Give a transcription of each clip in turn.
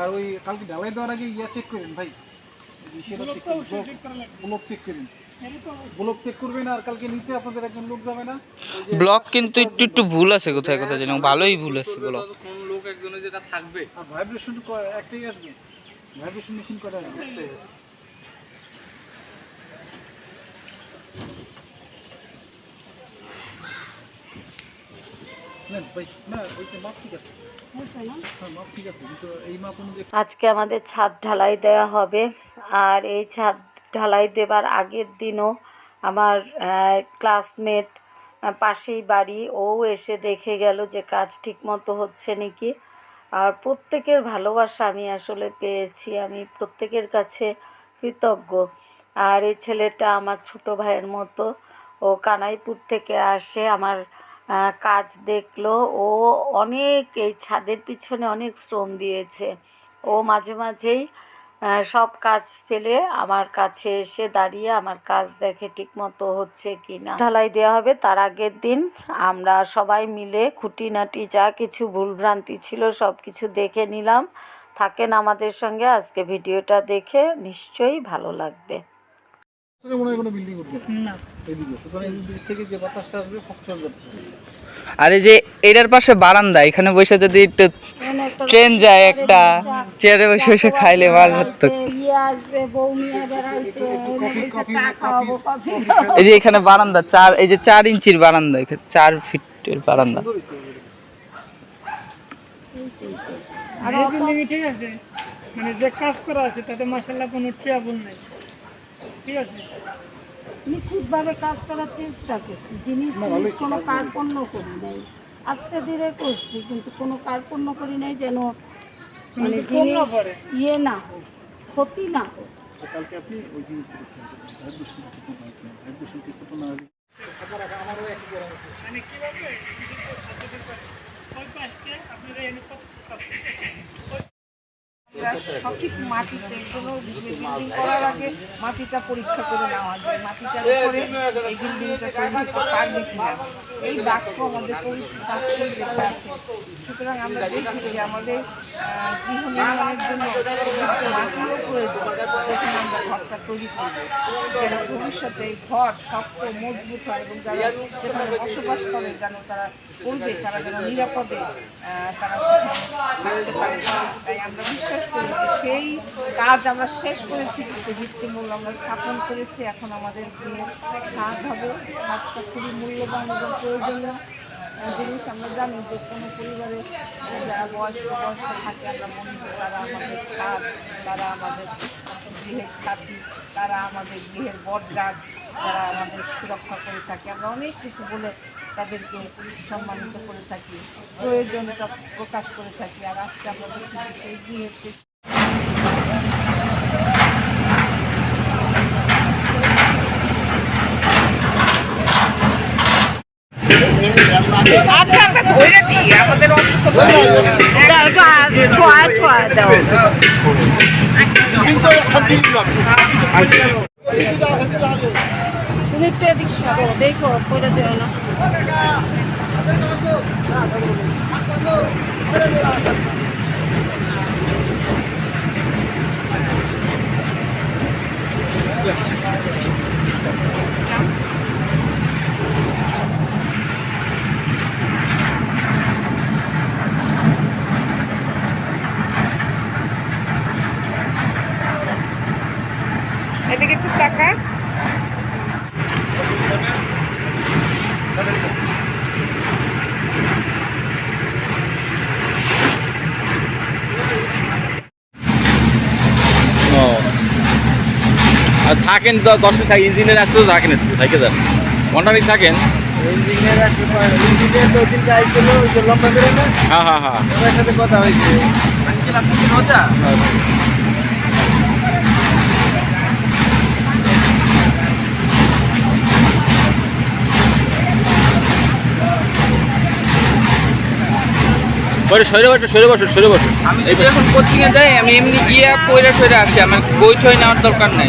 আর ওই কালকে ঢালাই দেওয়ার আগে ইয়া চেক করেন ভাই। সেটা চেক করেন। ব্লক চেক করেন। ব্লক চেক করবেন আর কালকে নিচে আপনাদের একজন লোক যাবে না? ওই ব্লক কিন্তু একটু একটু ভুল আছে কোথায় কোথায় যেন ভালোই ভুল আছে ব্লক। কোন লোক একজনের যেটা থাকবে? আর ভাইব্রেশন একটাই আসবে। ভাইব্রেশন মেশিন কটা আসবে একটাই আসবে। না ভাই না ওই যে মাপ ঠিক আছে হ্যাঁ মাপ ঠিক আছে কিন্তু এই মাপ অনুযায়ী আজকে আমাদের ছাদ ঢালাই দেওয়া হবে। আর এই ছাদ ঢালাই দেবার আগের দিনও আমার ক্লাসমেট পাশেই বাড়ি, ও এসে দেখে গেল যে কাজ ঠিকমতো হচ্ছে নাকি। আর প্রত্যেকের ভালোবাসা আমি আসলে পেয়েছি, আমি প্রত্যেকের কাছে কৃতজ্ঞ। আর এই ছেলেটা আমার ছোট ভাইয়ের মতো, ও কানাইপুর থেকে আসে, আমার কাজ দেখল। ও অনেক এই ছাদের পিছনে অনেক শ্রম দিয়েছে। ও মাঝে মাঝেই সব কাজ ফেলে আমার কাছে এসে দাঁড়িয়ে আমার কাজ দেখে ঠিকমতো হচ্ছে কি না ঢালাই দেওয়া হবে তার আগের দিন। আমরা সবাই মিলে খুঁটিনাটি যা কিছু ভুলভ্রান্তি ছিল সব কিছু দেখে নিলাম। থাকেন আমাদের সঙ্গে। আজকে ভিডিওটা দেখে নিশ্চয়ই ভালো লাগবে। আর এই যে এটার পাশে বারান্দা এখানে বসে যদি একটু ট্রেন যায় একটা চেয়ারে বসে বসে খাইলে ভালো লাগতো। ইয়ে এই যে এখানে বারান্দা চার এই যে চার ইঞ্চির বারান্দা এখানে চার ফিটের বারান্দা। মানে যে কাজ করা আছে তাতে মাসাল্লাহ কোনো ট্রাবল নেই। ঠিক আছে? নিখুঁতভাবে কাজ করার চেষ্টা করছি। জিনিস কোনো কার্পণ্য করি নাই। আস্তে ধীরে করছি কিন্তু কোনো কার্পণ্য করি নাই যেন মানে জিনিস ইয়ে না হোক ক্ষতি না হোক। কালকে আপনি ওই জিনিসটা আমারও একই মানে কীভাবে? আপনারা এনে সঠিক মাটিতে, কোনো বিল্ডিং করার আগে মাটিটা পরীক্ষা করে নেওয়া যায়। মাটিটার উপরে এই বিল্ডিংটা তৈরি পারবে এই বাক্য আমাদের আছে। সুতরাং আমরা দেখি যে আমাদের গৃহ নির্মাণের জন্য মাটিরও প্রয়োজন, যখন আমরা ঘরটা তৈরি করব। ভবিষ্যতে এই ঘর শক্ত, মজবুত হয় এবং যারা সেখানে বসবাস করে, যেন তারা করবে, তারা যেন নিরাপদে তারা থাকতে পারে। তাই আমরা বিশ্বাস সেই কাজ আমরা শেষ করেছি কিন্তু ভিত্তিমূল আমরা স্থাপন করেছি। এখন আমাদের গৃহের ছাদ হবে ছাদটা খুবই মূল্যবান এবং প্রয়োজনীয় জিনিস। আমরা জানি যে কোনো পরিবারে যারা বয়স্ক বয়স্ক থাকে, আমরা মনে করি তারা আমাদের ছাদ, তারা আমাদের গৃহের ছাতি, তারা আমাদের গৃহের বট গাছ তারা আমাদের সুরক্ষা করে থাকে। আমরা অনেক কিছু বলে তাদেরকে সম্মানিত করে থাকি প্রয়োজনটা প্রকাশ করে থাকি। আর আজকে আমরা সেই গৃহের আচ্ছা আমরা ধরে দিই আমাদের ছোঁয়া ছোঁয়া দাও। তুমি একটু এদিক দেখো করে যেও না একটু টাকা ও আর থাকেন তো দশ মিনিট থাকে ইঞ্জিনিয়ার আসতে তো থাকেন একটু থাকে যান ঘণ্টা মিনিট থাকেন? ইঞ্জিনিয়ার আসবে ইঞ্জিনিয়ার তো ওদিনকে আইছিল ওই যে লম্বা করে না? হ্যাঁ হ্যাঁ হ্যাঁ। সাথে কথা হয়েছে। পরে সরে বসো সরে বসো সরে বসো আমি এখন কোচিং এ যাই আমি এমনি গিয়ে পয়রা টয়রা আসি আমার বই ঠই নেওয়ার দরকার নাই।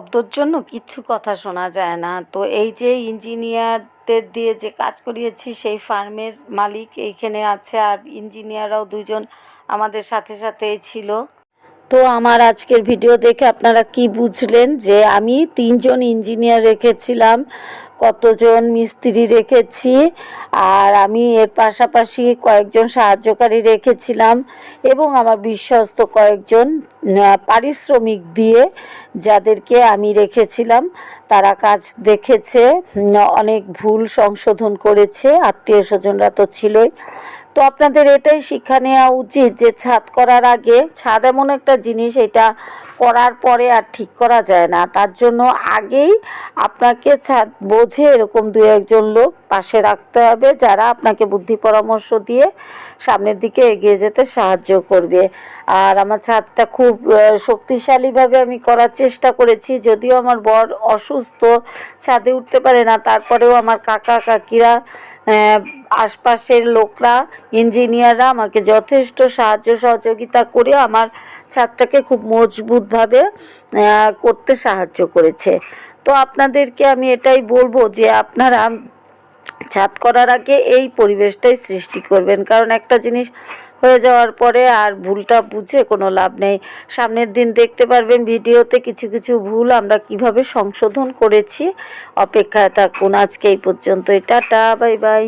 শব্দর জন্য কিচ্ছু কথা শোনা যায় না। তো এই যে ইঞ্জিনিয়ারদের দিয়ে যে কাজ করিয়েছি, সেই ফার্মের মালিক এইখানে আছে আর ইঞ্জিনিয়াররাও দুজন আমাদের সাথে সাথে ছিল। তো আমার আজকের ভিডিও দেখে আপনারা কি বুঝলেন যে আমি তিনজন ইঞ্জিনিয়ার রেখেছিলাম। কতজন মিস্ত্রি রেখেছি, আর আমি এর পাশাপাশি কয়েকজন সাহায্যকারী রেখেছিলাম এবং আমার বিশ্বস্ত কয়েকজন পারিশ্রমিক দিয়ে যাদেরকে আমি রেখেছিলাম, তারা কাজ দেখেছে অনেক ভুল সংশোধন করেছে, আত্মীয় স্বজনরা তো ছিলই। তো আপনাদের এটাই শিক্ষা নেওয়া উচিত যে ছাদ করার আগে ছাদ এমন একটা জিনিস, এটা করার পরে আর ঠিক করা যায় না। তার জন্য আগেই আপনাকে ছাদ বোঝে এরকম দু একজন লোক পাশে রাখতে হবে, যারা আপনাকে বুদ্ধি পরামর্শ দিয়ে সামনের দিকে এগিয়ে যেতে সাহায্য করবে। আর আমার ছাদটা খুব শক্তিশালীভাবে আমি করার চেষ্টা করেছি, যদিও আমার বর অসুস্থ, ছাদে উঠতে পারে না, তারপরেও আমার কাকা, কাকিরা আশপাশের লোকরা, ইঞ্জিনিয়াররা আমাকে যথেষ্ট সাহায্য সহযোগিতা করে আমার ছাদটাকে খুব মজবুতভাবে করতে সাহায্য করেছে। তো আপনাদেরকে আমি এটাই বলব যে আপনারা ছাদ করার আগে এই পরিবেশটাই সৃষ্টি করবেন। কারণ একটা জিনিস হয়ে যাওয়ার পরে আর ভুলটা বুঝে কোনো লাভ নেই। সামনের দিন দেখতে পারবেন ভিডিওতে কিছু কিছু ভুল আমরা কীভাবে সংশোধন করেছি। অপেক্ষায় থাকুন, আজকে এই পর্যন্তই। Tata, bye bye.